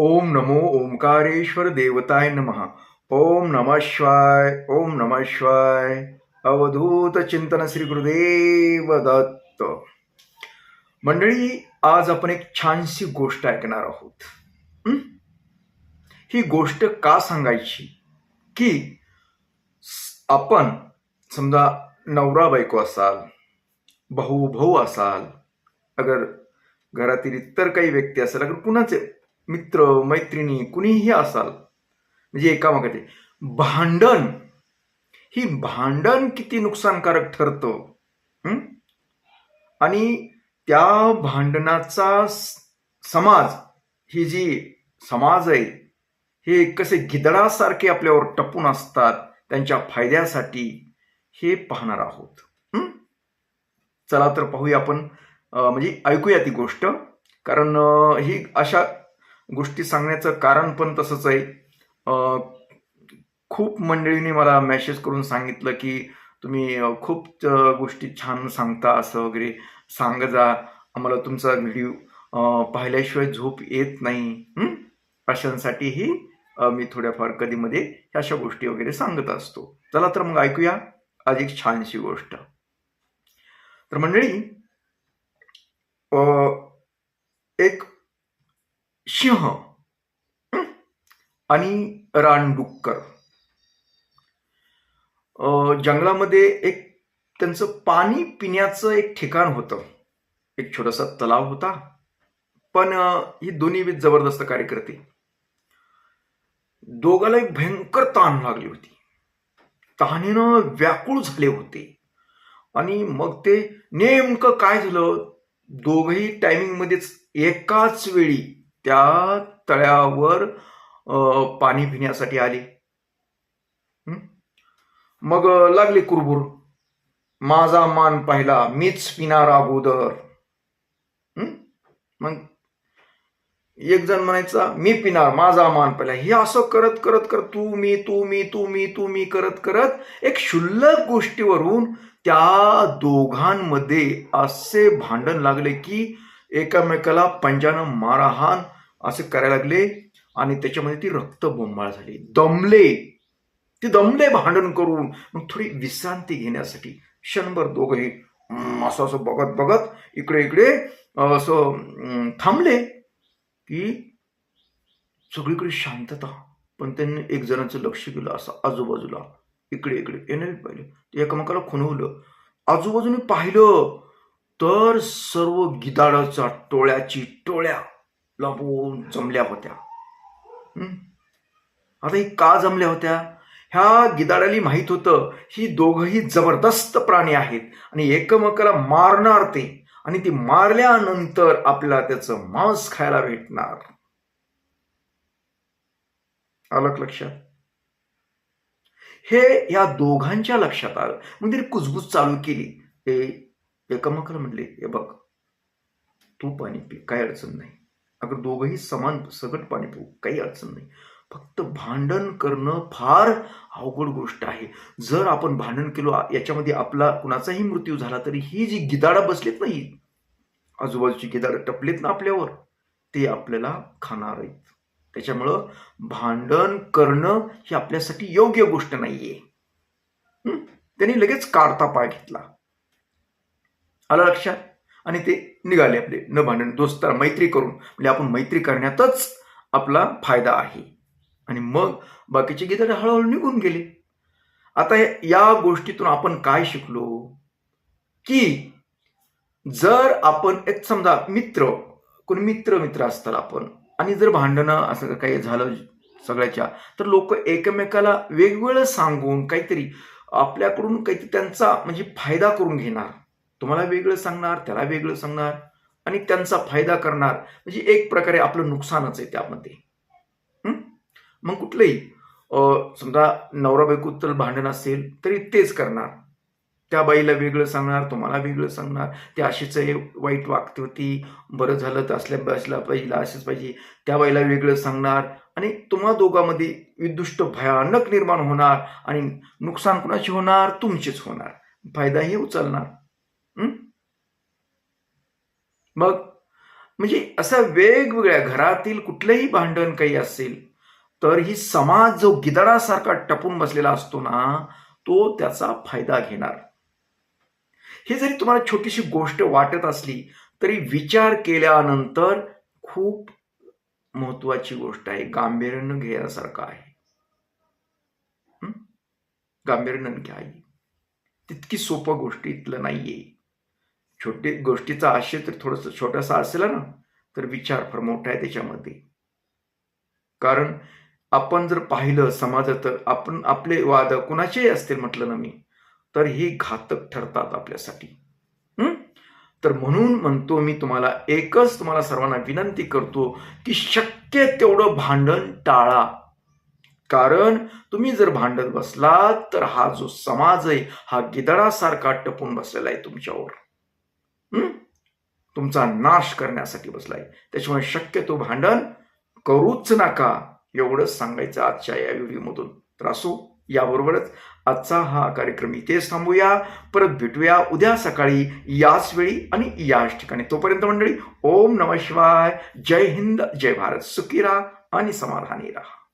ओम नमो ओंकारेश्वर देवताय नमः। ओम नमः शिवाय ओम नमः शिवाय अवधूत चिंतन श्री गुरुदेव दत्त। मंडळी आज आपण एक छानशी गोष्ट ऐकणार आहोत. ही गोष्ट का सांगायची? की आपण समजा नवरा बायको असाल भाऊ भाऊ असाल अगर घरातील इतर काही व्यक्ती असेल अगर कुणाचे मित्र मैत्रिणी कुणीही असाल म्हणजे एकामागे ते भांडण ही भांडण किती नुकसानकारक ठरतं आणि त्या भांडणाचा समाज ही जी समाज आहे हे कसे गिदडासारखे आपल्यावर टपून असतात त्यांच्या फायद्यासाठी हे पाहणार आहोत चला तर पाहूया आपण म्हणजे ऐकूया ती गोष्ट कारण ही अशा गोष्टी सांगण्याचं कारण पण तसंच आहे. खूप मंडळींनी मला मेसेज करून सांगितलं की तुम्ही खूप गोष्टी छान सांगता असं वगैरे सांग जा. आम्हाला तुमचा व्हिडिओ पाहिल्याशिवाय झोप येत नाही. अशांसाठीही मी थोड्याफार कधीमध्ये ह्या अशा गोष्टी वगैरे सांगत असतो. चला तर मग ऐकूया आज एक छानशी गोष्ट. तर मंडळी एक सिंह आणि रानडुक्कर. जंगलामध्ये एक त्यांचं पाणी पिण्याचं एक ठिकाण होतं. एक छोटासा तलाव होता. पण ही दोन्ही बी जबरदस्त कार्य करते दोघाला एक भयंकर ताण लागली होती. तहानेनं व्याकुळ झाले होते. आणि मग ते नेमकं काय झालं? दोघही टायमिंग मध्येच एकाच वेळी त्या तळ्यावर पाणी पिण्यासाठी आले. मग लागली कुरबुर. माझा मान पाहिला मीच पिणार अगोदर मग एक जण म्हणायचा मी पिणार माझा मान पाहिला. हे असं करत करत करत तू मी तू मी तू मी तू मी करत करत एक क्षुल्लक गोष्टीवरून त्या दोघांमध्ये असे भांडण लागले की एकामेकाला पंजानं मारहाण असे करायला लागले आणि त्याच्यामध्ये ती रक्तबोंबाळ झाली. दमले. ते दमले भांडण करून. मग थोडी विश्रांती घेण्यासाठी क्षणभर दोघंही असं असं बघत बघत इकडे इकडे असं थांबले की सगळीकडे शांतता. पण त्यांनी एक जणांचं लक्ष गेलं असं आजूबाजूला. इकडे इकडे. येणं पाहिलं. ते एकमेकाला खुणवलं. आजूबाजूने पाहिलं. तर सर्व गिदाडाच्या टोळ्याची टोळ्या लपून जमल्या होत्या. आता ही का जमल्या होत्या? ह्या गिदाडाली माहीत होतं ही दोघंही जबरदस्त प्राणी आहेत आणि एकमेकाला मारणार ते आणि ती मारल्यानंतर आपल्याला त्याचं मांस खायला भेटणार. आलं का लक्षात? हे या दोघांच्या लक्षात आलं. मग तिने कुजबूज चालू केली. ते एकमेकाला म्हटले हे बघ तू पाणी पी काही अडचण नाही. अगर दोघंही समान सगट पाणी पिऊ काही अडचण नाही. फक्त भांडण करणं फार अवघड गोष्ट आहे. जर आपण भांडण केलो याच्यामध्ये आपला कुणाचाही मृत्यू झाला तरी ही जी गिदाडं बसलेत नाही आजूबाजूची गिदाडं टपलेत ना आपल्यावर ते आपल्याला खाणार आहेत. त्याच्यामुळं भांडण करणं ही आपल्यासाठी योग्य गोष्ट नाहीये. त्यांनी लगेच काढता पाय घेतला. आलं लक्षात? आणि ते निघाले आपले न भांडण दोस्त मैत्री करून. म्हणजे आपण मैत्री करण्यातच आपला फायदा आहे. आणि मग बाकीचे गीतं हळूहळू निघून गेले. आता हे- या गोष्टीतून आपण काय शिकलो? की जर आपण एक समजा मित्र कोणी मित्र मित्र असतात आपण आणि जर भांडणं असं काही झालं सगळ्याच्या तर लोक एकमेकाला वेगवेगळं सांगून काहीतरी आपल्याकडून काहीतरी त्यांचा म्हणजे फायदा करून घेणार. तुम्हाला वेगळं सांगणार त्याला वेगळं सांगणार आणि त्यांचा फायदा करणार. म्हणजे एक प्रकारे आपलं नुकसानच आहे त्यामध्ये. मग कुठलंही समजा नवरा बायको भांडण असेल तरी तेच करणार. त्या बाईला वेगळं सांगणार तुम्हाला वेगळं सांगणार. ते अशीच हे वाईट वागते होती बरं झालं तर असल्या बसला पाहिजे असेच पाहिजे. त्या बाईला वेगळं सांगणार आणि तुम्हा दोघांमध्ये विदुष्ट भयानक निर्माण होणार आणि नुकसान कुणाची होणार? तुमचीच होणार. फायदाही उचलणार. मग म्हणजे असं वेगवेगळ्या घरातील कुठलंही भांडण काही असेल तर ही समाज जो गिदडासारखा टपून बसलेला असतो ना तो त्याचा फायदा घेणार. हे जरी तुम्हाला छोटीशी गोष्ट वाटत असली तरी विचार केल्यानंतर खूप महत्वाची गोष्ट आहे गांभीर्यानं घेण्यासारखं आहे. गांभीर्यानं घ्या तितकी सोपं गोष्ट इथलं नाहीये. छोटी गोष्टीचा आशय तर थोडस छोटासा असेल ना तर विचार फार मोठा आहे त्याच्यामध्ये. कारण आपण जर पाहिलं समाजात तर आपण आपले वाद कुणाचेही असतील म्हटलं ना मी तर हे घातक ठरतात आपल्यासाठी. तर म्हणून म्हणतो मी तुम्हाला एकच तुम्हाला सर्वांना विनंती करतो की शक्य तेवढं भांडण टाळा. कारण तुम्ही जर भांडत बसलात तर हा जो समाज आहे हा गिदडासारखा टपून बसलेला आहे तुमच्यावर. तुमचा नाश करण्यासाठी बसलाय. त्याच्यामुळे शक्यतो भांडण करूच नका एवढंच सांगायचं आजच्या या व्हिडिओमधून. तर असो याबरोबरच आजचा हा कार्यक्रम इथेच थांबूया. परत भेटूया उद्या सकाळी याच वेळी आणि याच ठिकाणी. तोपर्यंत मंडळी ओम नम शिवाय. जय हिंद जय भारत. सुखी राहा आणि समाधानी राहा.